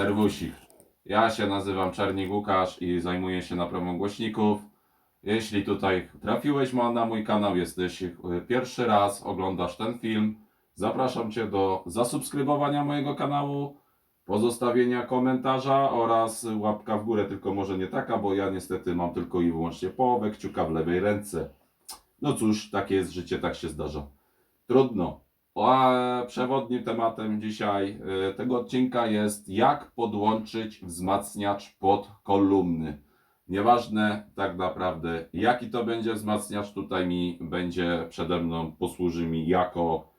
Serwusik. Ja się nazywam Czernik Łukasz i zajmuję się naprawą głośników. Jeśli tutaj trafiłeś na mój kanał, jesteś y, pierwszy raz, oglądasz ten film, zapraszam Cię do zasubskrybowania mojego kanału, pozostawienia komentarza oraz łapka w górę, tylko może nie taka, bo ja niestety mam tylko i wyłącznie połowę kciuka w lewej ręce. No cóż, takie jest życie, tak się zdarza. Trudno. A przewodnim tematem dzisiaj y, tego odcinka jest jak podłączyć wzmacniacz pod kolumny. Nieważne tak naprawdę jaki to będzie wzmacniacz, tutaj mi będzie przede mną, posłuży mi jako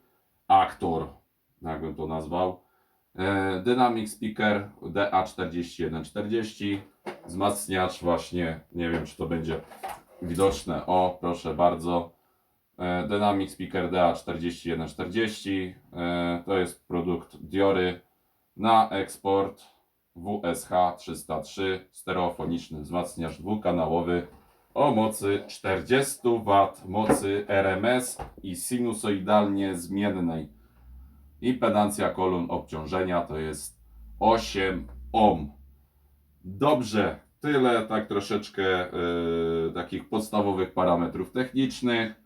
aktor, jakbym to nazwał. E, Dynamic Speaker DA4140, wzmacniacz właśnie, nie wiem czy to będzie widoczne, o proszę bardzo. E, Dynamic Speaker DA4140 e, to jest produkt Diory na eksport WSH 303 stereofoniczny wzmacniacz dwukanałowy o mocy 40 W mocy RMS i sinusoidalnie zmiennej. Impedancja kolumn obciążenia to jest 8 ohm. Dobrze, tyle tak troszeczkę e, takich podstawowych parametrów technicznych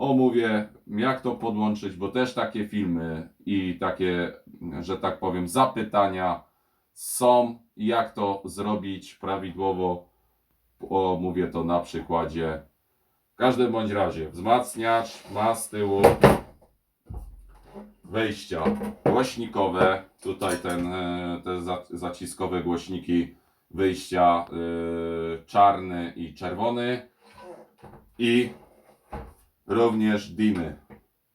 omówię, jak to podłączyć, bo też takie filmy i takie, że tak powiem, zapytania są, jak to zrobić prawidłowo. Omówię to na przykładzie. W każdym bądź razie, wzmacniacz ma z tyłu wejścia głośnikowe. Tutaj ten, e, te za- zaciskowe głośniki wyjścia e, czarny i czerwony. I również dimy.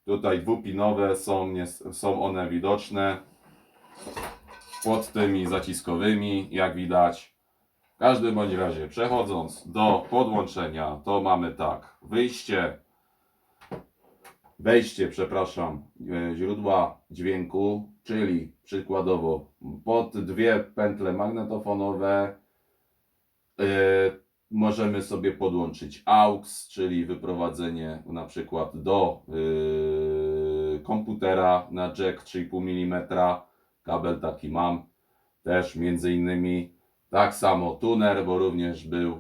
Tutaj dwupinowe są, nie, są one widoczne pod tymi zaciskowymi, jak widać. W każdym bądź razie, przechodząc do podłączenia, to mamy tak, wyjście, wejście, przepraszam, e, źródła dźwięku, czyli przykładowo pod dwie pętle magnetofonowe e, możemy sobie podłączyć AUX, czyli wyprowadzenie na przykład do yy, komputera na jack 3,5 mm. Kabel taki mam też między innymi. Tak samo tuner, bo również był, yy,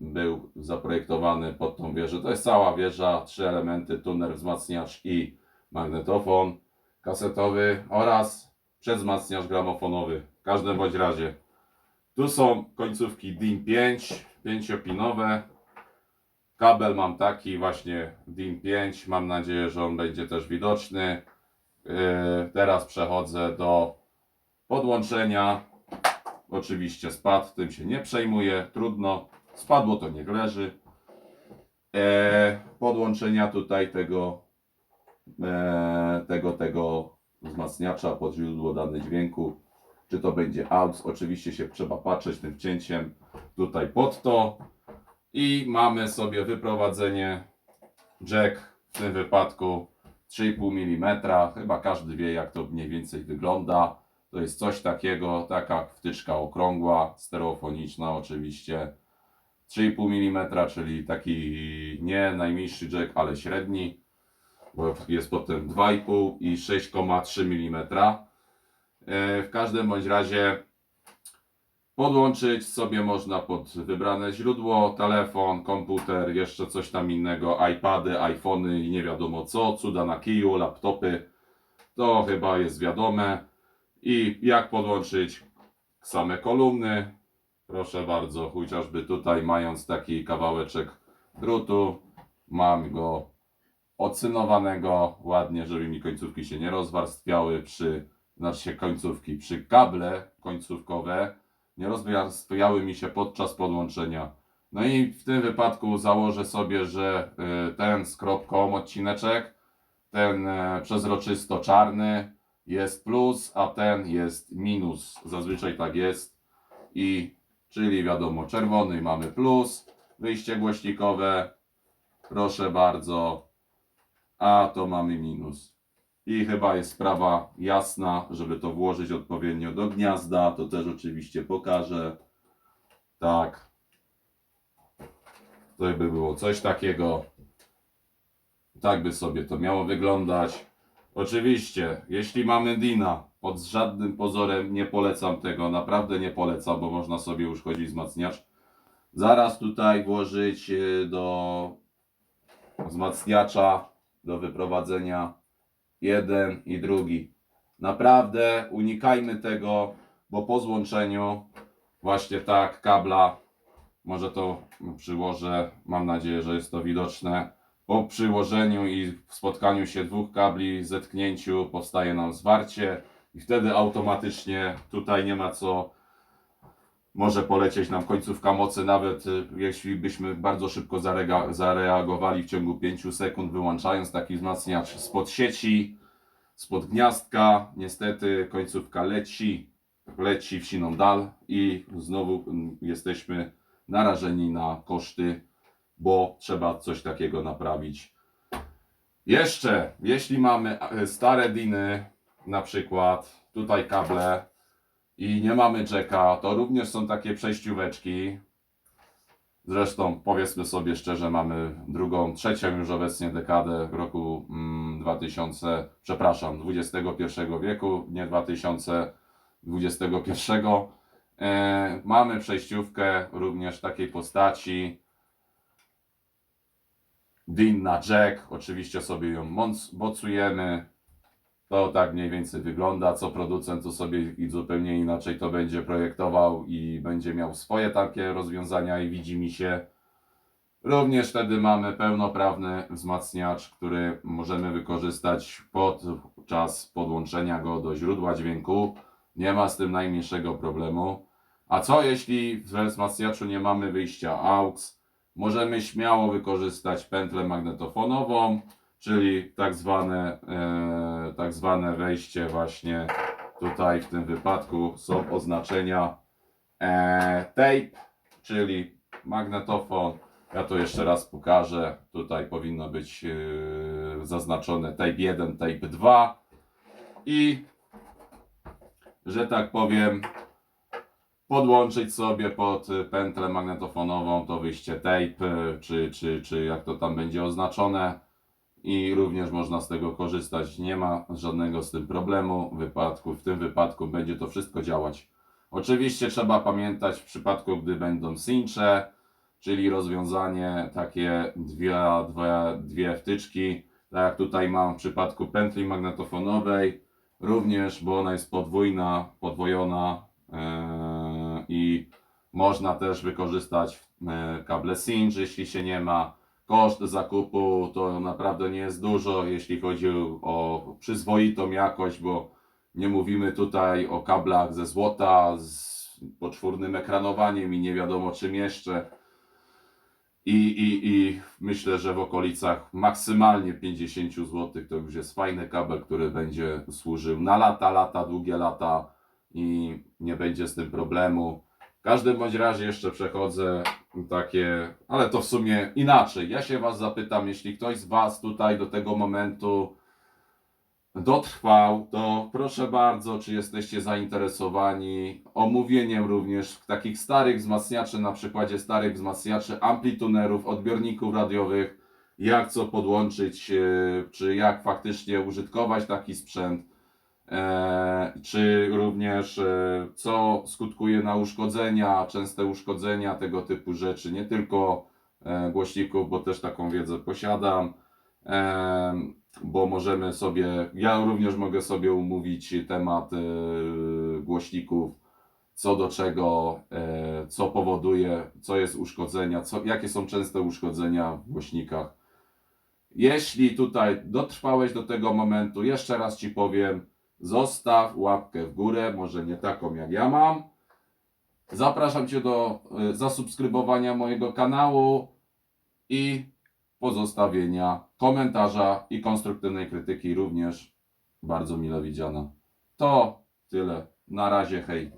był zaprojektowany pod tą wieżę. To jest cała wieża, trzy elementy, tuner, wzmacniacz i magnetofon kasetowy oraz przedwzmacniacz gramofonowy. W każdym bądź razie tu są końcówki DIN 5, pięciopinowe. Kabel mam taki właśnie DIN 5. Mam nadzieję, że on będzie też widoczny. Yy, teraz przechodzę do podłączenia. Oczywiście spadł, tym się nie przejmuję. Trudno. Spadło to niech leży. E, podłączenia tutaj tego, e, tego, tego wzmacniacza pod źródło danych dźwięku czy to będzie AUX. Oczywiście się trzeba patrzeć tym wcięciem tutaj pod to. I mamy sobie wyprowadzenie jack w tym wypadku 3,5 mm. Chyba każdy wie jak to mniej więcej wygląda. To jest coś takiego, taka wtyczka okrągła, stereofoniczna oczywiście. 3,5 mm, czyli taki nie najmniejszy jack, ale średni. Bo jest potem 2,5 i 6,3 mm. E, W każdym bądź razie podłączyć sobie można pod wybrane źródło, telefon, komputer, jeszcze coś tam innego, iPady, iPhony i nie wiadomo co, cuda na kiju, laptopy. To chyba jest wiadome. I jak podłączyć same kolumny. Proszę bardzo, chociażby tutaj mając taki kawałeczek drutu, mam go ocynowanego ładnie, żeby mi końcówki się nie rozwarstwiały przy znaczy końcówki, przy kable końcówkowe nie rozwarstwiały mi się podczas podłączenia. No i w tym wypadku założę sobie, że y, ten z kropką odcineczek, ten e, przezroczysto czarny jest plus, a ten jest minus. Zazwyczaj tak jest. I czyli wiadomo, czerwony mamy plus, wyjście głośnikowe, proszę bardzo, a to mamy minus. I chyba jest sprawa jasna, żeby to włożyć odpowiednio do gniazda. To też oczywiście pokażę. Tak. To by było coś takiego. Tak by sobie to miało wyglądać. Oczywiście, jeśli mamy Dina pod żadnym pozorem nie polecam tego, naprawdę nie polecam, bo można sobie uszkodzić wzmacniacz. Zaraz tutaj włożyć y, do wzmacniacza do wyprowadzenia jeden i drugi. Naprawdę unikajmy tego, bo po złączeniu właśnie tak kabla, może to przyłożę, mam nadzieję, że jest to widoczne. Po przyłożeniu i spotkaniu się dwóch kabli, zetknięciu powstaje nam zwarcie i wtedy automatycznie tutaj nie ma co może polecieć nam końcówka mocy, nawet y, jeśli byśmy bardzo szybko zareagowali w ciągu 5 sekund, wyłączając taki wzmacniacz spod sieci, spod gniazdka. Niestety końcówka leci, leci w siną dal i znowu mm, jesteśmy narażeni na koszty, bo trzeba coś takiego naprawić. Jeszcze, jeśli mamy e, stare diny, na przykład tutaj kable, i nie mamy jacka, to również są takie przejścióweczki. Zresztą powiedzmy sobie szczerze, mamy drugą, trzecią już obecnie dekadę roku mm, 2000, przepraszam, XXI wieku, nie 2021. E, mamy przejściówkę również takiej postaci. DIN na jack, oczywiście sobie ją moc- mocujemy, to tak mniej więcej wygląda, co producent to sobie i zupełnie inaczej to będzie projektował i będzie miał swoje takie rozwiązania i widzi mi się. Również wtedy mamy pełnoprawny wzmacniacz, który możemy wykorzystać podczas podłączenia go do źródła dźwięku. Nie ma z tym najmniejszego problemu. A co jeśli w wzmacniaczu nie mamy wyjścia AUX? Możemy śmiało wykorzystać pętlę magnetofonową, czyli tak zwane, e, tak zwane wejście właśnie tutaj w tym wypadku są oznaczenia e, tape, czyli magnetofon. Ja to jeszcze raz pokażę. Tutaj powinno być e, zaznaczone tape 1, tape 2 i że tak powiem podłączyć sobie pod pętlę magnetofonową to wyjście tape, czy, czy, czy jak to tam będzie oznaczone i również można z tego korzystać. Nie ma żadnego z tym problemu. Wypadku, w tym wypadku będzie to wszystko działać. Oczywiście trzeba pamiętać w przypadku, gdy będą cincze, czyli rozwiązanie takie dwie, dwie, dwie wtyczki, tak jak tutaj mam w przypadku pętli magnetofonowej, również, bo ona jest podwójna, podwojona yy, i można też wykorzystać yy, kable cinch, jeśli się nie ma. Koszt zakupu to naprawdę nie jest dużo, jeśli chodzi o przyzwoitą jakość, bo nie mówimy tutaj o kablach ze złota, z poczwórnym ekranowaniem i nie wiadomo czym jeszcze. I, i, I myślę, że w okolicach maksymalnie 50 zł to już jest fajny kabel, który będzie służył na lata, lata, długie lata i nie będzie z tym problemu. Każdym bądź razie jeszcze przechodzę takie, ale to w sumie inaczej. Ja się Was zapytam, jeśli ktoś z Was tutaj do tego momentu dotrwał, to proszę bardzo, czy jesteście zainteresowani omówieniem również takich starych wzmacniaczy, na przykładzie starych wzmacniaczy amplitunerów, odbiorników radiowych, jak co podłączyć, e, czy jak faktycznie użytkować taki sprzęt, czy również e, co skutkuje na uszkodzenia, częste uszkodzenia, tego typu rzeczy, nie tylko e, głośników, bo też taką wiedzę posiadam. Bo możemy sobie, ja również mogę sobie umówić temat e, głośników, co do czego, e, co powoduje, co jest uszkodzenia, co, jakie są częste uszkodzenia w głośnikach. Jeśli tutaj dotrwałeś do tego momentu, jeszcze raz Ci powiem, zostaw łapkę w górę, może nie taką jak ja mam. Zapraszam Cię do e, zasubskrybowania mojego kanału i pozostawienia komentarza i konstruktywnej krytyki również bardzo mile widziana. To tyle. Na razie, hej.